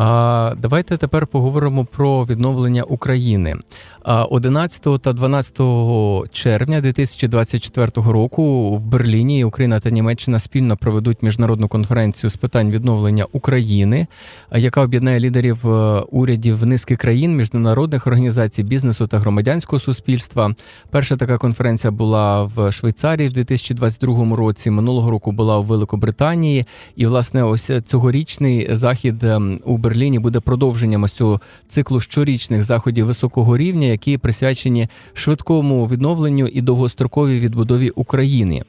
Давайте тепер поговоримо про відновлення України. А 11 та 12 червня 2024 року в Берліні Україна та Німеччина спільно проведуть міжнародну конференцію з питань відновлення України, яка об'єднає лідерів е, урядів низки країн, міжнародних організацій, бізнесу та громадянського суспільства. Перша така конференція була в Швейцарії в 2022 році. Минулого року була у Великобританії, і власне ось цьогорічний захід ем, у Берліні буде продовженням ось цього циклу щорічних заходів високого рівня, які присвячені швидкому відновленню і довгостроковій відбудові України.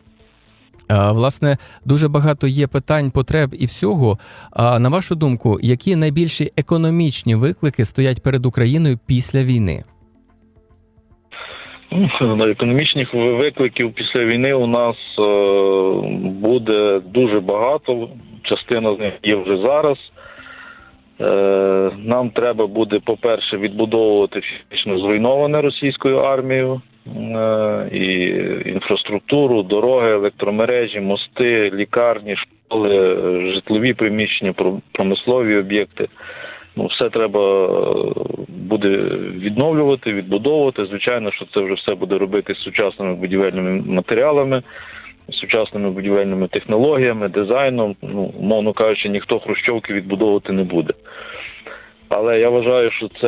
Власне, дуже багато є питань, потреб і всього. А на вашу думку, які найбільші економічні виклики стоять перед Україною після війни? Ну, Економічних викликів після війни у нас е, буде дуже багато. Частина з них є вже зараз. Е, Нам треба буде, по-перше, відбудовувати фізично зруйноване російською армією е, і інфраструктуру, дороги, електромережі, мости, лікарні, школи, житлові приміщення, про- промислові об'єкти. Ну, все треба е, буде відновлювати, відбудовувати. Звичайно, що це вже все буде робити з сучасними будівельними матеріалами, сучасними будівельними технологіями, дизайном. Ну, умовно кажучи, ніхто хрущовки відбудовувати не буде. Але я вважаю, що це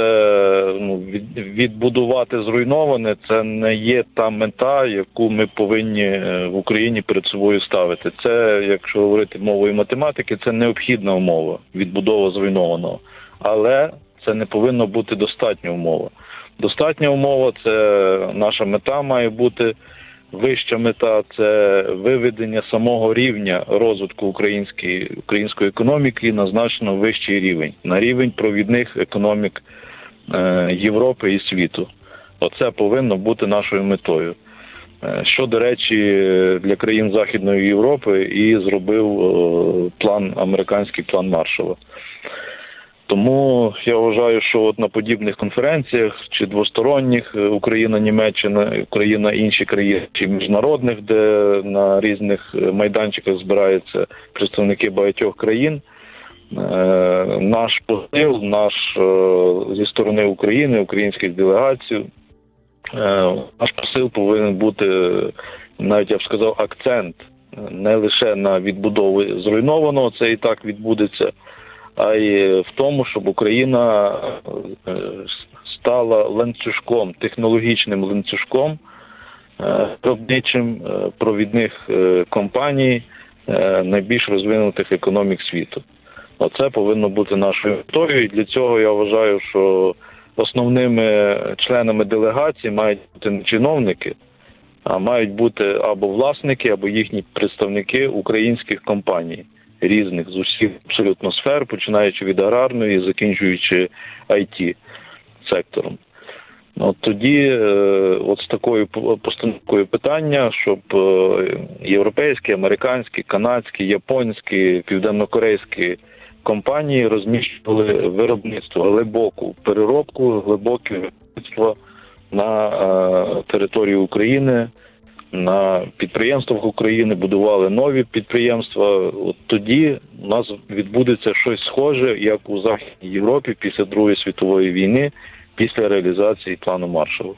ну, відбудувати зруйноване це не є та мета, яку ми повинні е, в Україні перед собою ставити. Це, якщо говорити мовою математики, це необхідна умова відбудова зруйнованого. Але це не повинно бути достатня умова. Достатня умова це наша мета має бути. Вища мета це виведення самого рівня розвитку української української економіки на значно вищий рівень, на рівень провідних економік е, Європи і світу. Оце повинно бути нашою метою. Е, Що, до речі, для країн Західної Європи і зробив е, план американський план Маршала. Тому я вважаю, що от на подібних конференціях чи двосторонніх е, Україна, Німеччина, Україна, інші країни, чи міжнародних, де на різних е, майданчиках збираються представники багатьох країн. е, Наш посил, наш зі сторони України, українських делегацій, наш посил повинен бути навіть я б сказав акцент не лише на відбудову зруйнованого, це і так відбудеться а й в тому, щоб Україна е, стала ланцюжком, технологічним ланцюжком е, виробничим е, провідних компаній найбільш розвинутих економік світу. Оце повинно бути нашою метою. І для цього я вважаю, що основними членами делегації мають бути не чиновники, а мають бути або власники, або їхні представники українських компаній різних з усіх абсолютно сфер, починаючи від аграрної, закінчуючи it сектором. От тоді, е, от з такою постановкою питання, щоб е, європейські, американські, канадські, японські, південнокорейські компанії розміщували виробництво, глибоку переробку, глибоке виробництво на е, території України, на підприємствах України, будували нові підприємства. От тоді у нас відбудеться щось схоже, як у Західній Європі після Другої світової війни, після реалізації плану Маршалу.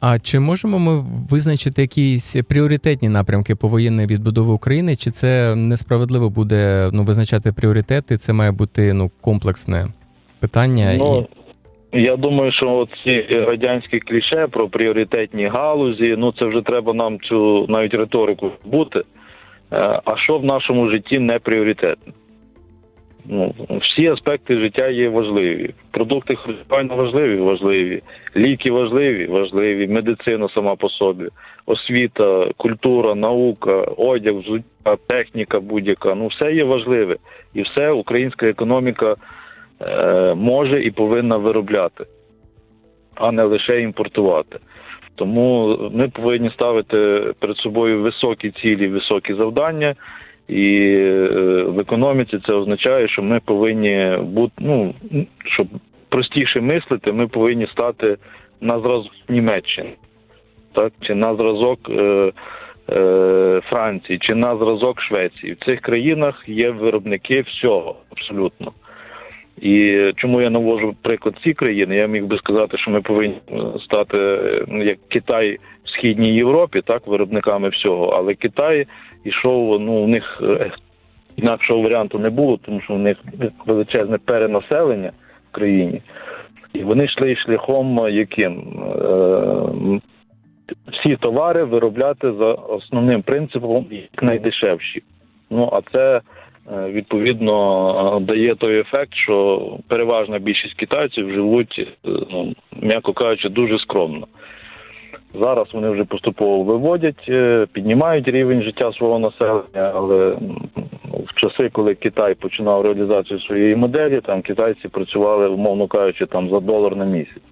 А чи можемо ми визначити якісь пріоритетні напрямки повоєнної відбудови України? Чи це несправедливо буде ну визначати пріоритети? Це має бути ну комплексне питання Ну, я думаю, що ці радянські кліше про пріоритетні галузі, ну це вже треба нам цю навіть риторику бути. Е, А що в нашому житті не пріоритетне? Ну, всі аспекти життя є важливі. Продукти харчування важливі, важливі, ліки важливі, важливі, медицина сама по собі, освіта, культура, наука, одяг, техніка будь-яка. Ну все є важливе. І все українська економіка може і повинна виробляти, а не лише імпортувати. Тому ми повинні ставити перед собою високі цілі, високі завдання. І е, в економіці це означає, що ми повинні бути, ну щоб простіше мислити, ми повинні стати на зразок Німеччини, так чи на зразок е, е, Франції, чи на зразок Швеції. В цих країнах є виробники всього абсолютно. І чому я навожу приклад ці країни? Я міг би сказати, що ми повинні стати ну, як Китай в східній Європі, так виробниками всього. Але Китай ішов, ну у них е, інакшого варіанту не було, тому що у них величезне перенаселення в країні, і вони йшли шляхом яким Е, всі товари виробляти за основним принципом як найдешевші. Ну а це відповідно е, дає той ефект, що переважна більшість китайців живуть, е, ну м'яко кажучи, дуже скромно. Зараз вони вже поступово виводять, е, піднімають рівень життя свого населення, але в часи, коли Китай починав реалізацію своєї моделі, там китайці працювали, умовно кажучи, там за долар на місяць.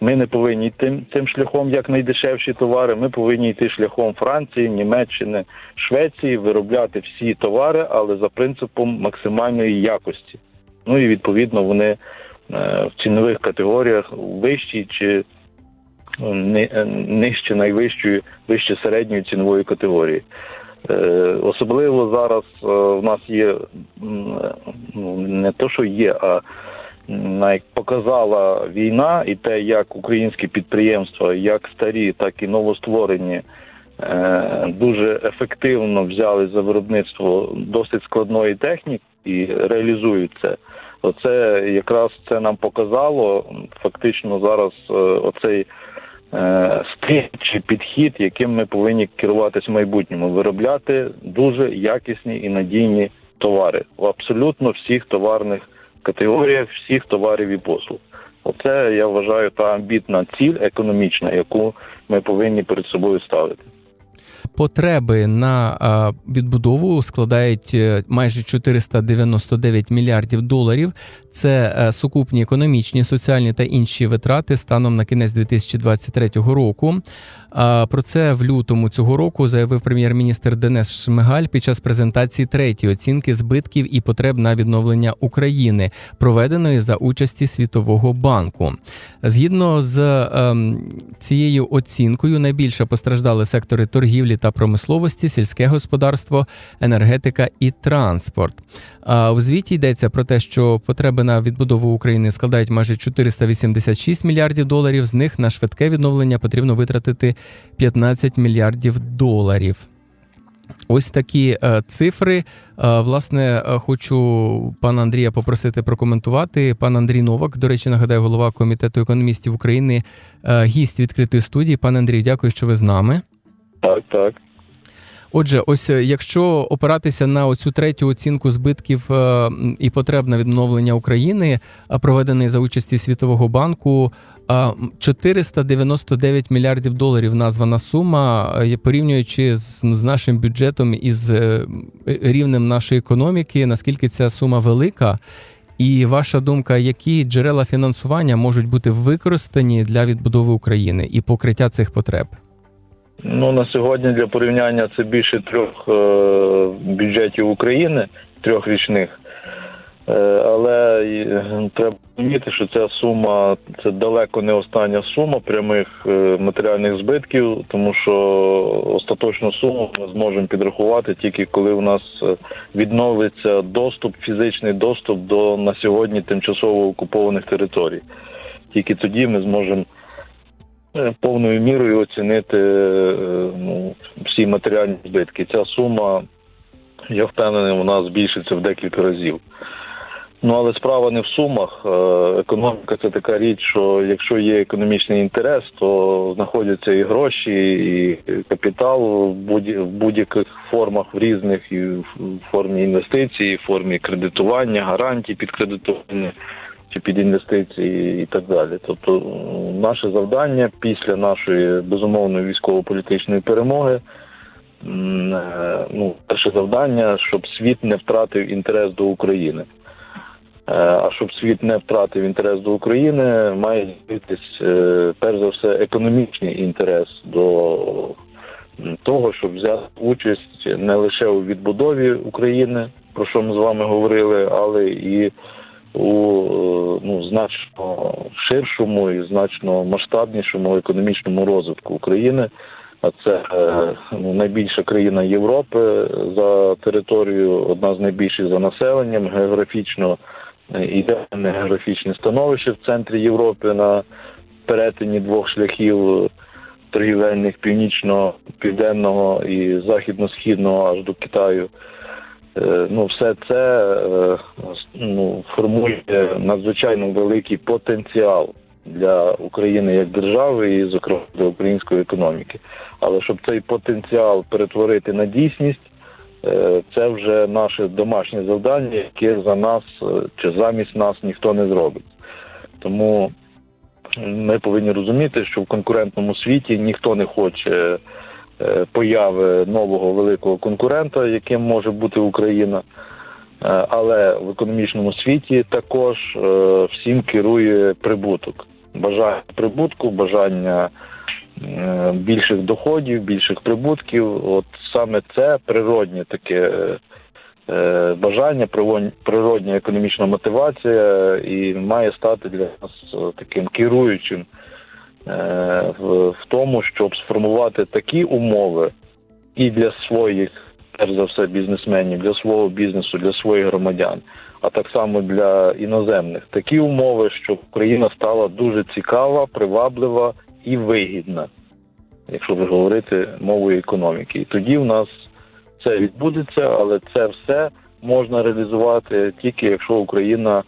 Ми не повинні йти цим шляхом як найдешевші товари. Ми повинні йти шляхом Франції, Німеччини, Швеції, виробляти всі товари, але за принципом максимальної якості. Ну і відповідно вони е, в цінових категоріях вищі чи ни- е, нижче найвищої, вище середньої цінової категорії. Е, Особливо зараз е, в нас є е, ну, не то, що є, а як показала війна і те, як українські підприємства, як старі, так і новостворені, е, дуже ефективно взяли за виробництво досить складної техніки і реалізують це. Оце якраз це нам показало. Фактично зараз е, оцей е, стиль підхід, яким ми повинні керуватись в майбутньому, виробляти дуже якісні і надійні товари. В абсолютно всіх товарних категоріях, всіх товарів і послуг. Оце я вважаю та амбітна ціль економічна, яку ми повинні перед собою ставити. Потреби на відбудову складають е, майже 499 мільярдів доларів. Це е, сукупні економічні, соціальні та інші витрати станом на кінець 2023 року. Про це в лютому цього року заявив прем'єр-міністр Денис Шмигаль під час презентації третьої оцінки збитків і потреб на відновлення України, проведеної за участі Світового банку. Згідно з ем, цією оцінкою, найбільше постраждали сектори торгівлі та промисловості, сільське господарство, енергетика і транспорт. А у звіті йдеться про те, що потреби на відбудову України складають майже 486 мільярдів доларів. З них на швидке відновлення потрібно витратити 15 мільярдів доларів. Ось такі е, цифри. Е, власне, е, хочу пана Андрія попросити прокоментувати. Пан Андрій Новак, до речі, нагадаю, голова комітету економістів України, гість відкритої студії. Пане Андрій, дякую, що ви з нами. Так, так. Отже, ось е, якщо опиратися на оцю третю оцінку збитків е, і потреб на відновлення України, а проведений за участі Світового банку, 499 мільярдів доларів названа сума, е, порівнюючи з, нашим бюджетом і з е, рівнем нашої економіки, наскільки ця сума велика. І ваша думка, які джерела фінансування можуть бути використані для відбудови України і покриття цих потреб? Ну на сьогодні для порівняння це більше трьох е, бюджетів України, трьохрічних. Е, але е, треба розуміти, що ця сума це далеко не остання сума прямих е, матеріальних збитків, тому що остаточну суму ми зможемо підрахувати тільки коли у нас е, відновиться доступ, фізичний доступ до на сьогодні тимчасово окупованих територій. Тільки тоді ми зможемо повною мірою оцінити е, ну, всі матеріальні збитки. Ця сума, я впевнений, вона збільшиться в декілька разів. Ну але справа не в сумах. Е, Економіка це така річ, що якщо є економічний інтерес, то знаходяться і гроші, і капітал в будь- в будь-яких формах в різних і в формі інвестицій, в формі кредитування, гарантій під кредитування чи під інвестиції і так далі. Тобто наше завдання після нашої безумовної військово-політичної перемоги. е, Ну, перше завдання, щоб світ не втратив інтерес до України. Е, А щоб світ не втратив інтерес до України, має з'явитись е, перш за все економічний інтерес до того, щоб взяти участь не лише у відбудові України, про що ми з вами говорили, але і у е, ну, значно ширшому і значно масштабнішому економічному розвитку України. А це е, ну, найбільша країна Європи за територією, одна з найбільших за населенням, географічно е, ідеальне географічне становище в центрі Європи на перетині двох шляхів торгівельних північно-південного і західно-східного аж до Китаю. Е, Ну, все це е, ну, формує надзвичайно великий потенціал для України як держави і, зокрема, для української економіки. Але щоб цей потенціал перетворити на дійсність, е, це вже наше домашнє завдання, яке за нас чи замість нас ніхто не зробить. Тому ми повинні розуміти, що в конкурентному світі ніхто не хоче появи нового великого конкурента, яким може бути Україна. Е, Але в економічному світі також е, всім керує прибуток. Бажання прибутку, бажання е, більших доходів, більших прибутків. От саме це природнє таке е, бажання, природня- економічна мотивація і має стати для нас е, таким керуючим е, в, в тому, щоб сформувати такі умови і для своїх, перш за все, бізнесменів, для свого бізнесу, для своїх громадян, а так само для іноземних, такі умови, щоб Україна стала дуже цікава, приваблива і вигідна, якщо ви говорити мовою економіки. І тоді в нас це відбудеться, але це все можна реалізувати тільки якщо Україна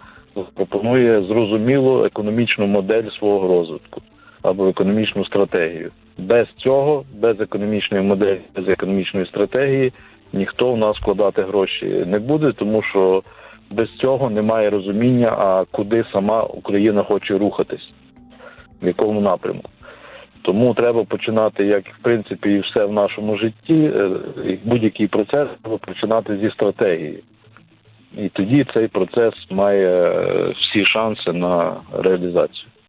пропонує зрозумілу економічну модель свого розвитку або економічну стратегію. Без цього, без економічної моделі, без економічної стратегії, ніхто в нас вкладати гроші не буде, тому що без цього немає розуміння, а куди сама Україна хоче рухатись, в якому напрямку. Тому треба починати, як в принципі і все в нашому житті, е, будь-який процес треба починати зі стратегії. І тоді цей процес має е, всі шанси на реалізацію.